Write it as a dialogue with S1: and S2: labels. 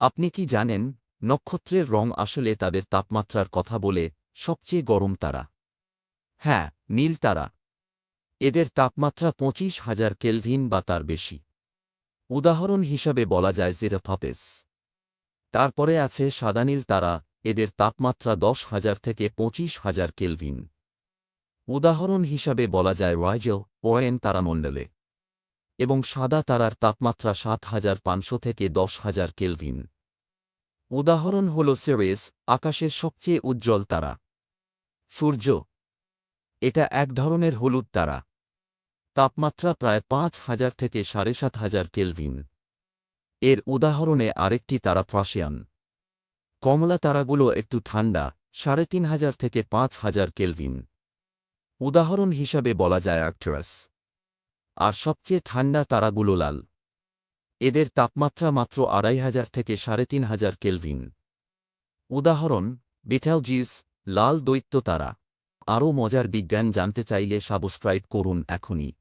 S1: আপনি কি জানেন, নক্ষত্রের রং আসলে তাদের তাপমাত্রার কথা বলে সবচেয়ে গরম তারা? হ্যাঁ নীল তারা। এদের তাপমাত্রা পঁচিশ হাজার কেলভিন বা তার বেশি। উদাহরণ হিসাবে বলা যায় জেরাফাপেস। তারপরে আছে সাদানীল তারা, এদের তাপমাত্রা দশ হাজার থেকে পঁচিশ হাজার কেলভিন। উদাহরণ হিসাবে বলা যায় রয়জেল ওয়েন তারামণ্ডলে। এবং সাদা তারার তাপমাত্রা সাত হাজার পাঁচশো থেকে দশ হাজার কেলভিন। উদাহরণ হল সেরেস, আকাশের সবচেয়ে উজ্জ্বল তারা। সূর্য। এটা এক ধরনের হলুদ তারা। তাপমাত্রা প্রায় পাঁচ হাজার থেকে সাড়ে সাত হাজার কেলভিন। এর উদাহরণে আরেকটি তারা ফ্রাসিয়ান কমলা তারাগুলো একটু ঠান্ডা, সাড়ে তিন হাজার থেকে পাঁচ হাজার কেলভিন। উদাহরণ হিসাবে বলা যায় অ্যাক্ট্রাস আর সবচেয়ে ঠান্ডা তারাগুলো লাল। এদের তাপমাত্রা মাত্র আড়াই হাজার থেকে সাড়ে তিন হাজার কেলভিন। উদাহরণ, বিথ্যালজিস, লাল দৈত্য তারা। আরও মজার বিজ্ঞান জানতে চাইলে সাবস্ক্রাইব করুন এখনই।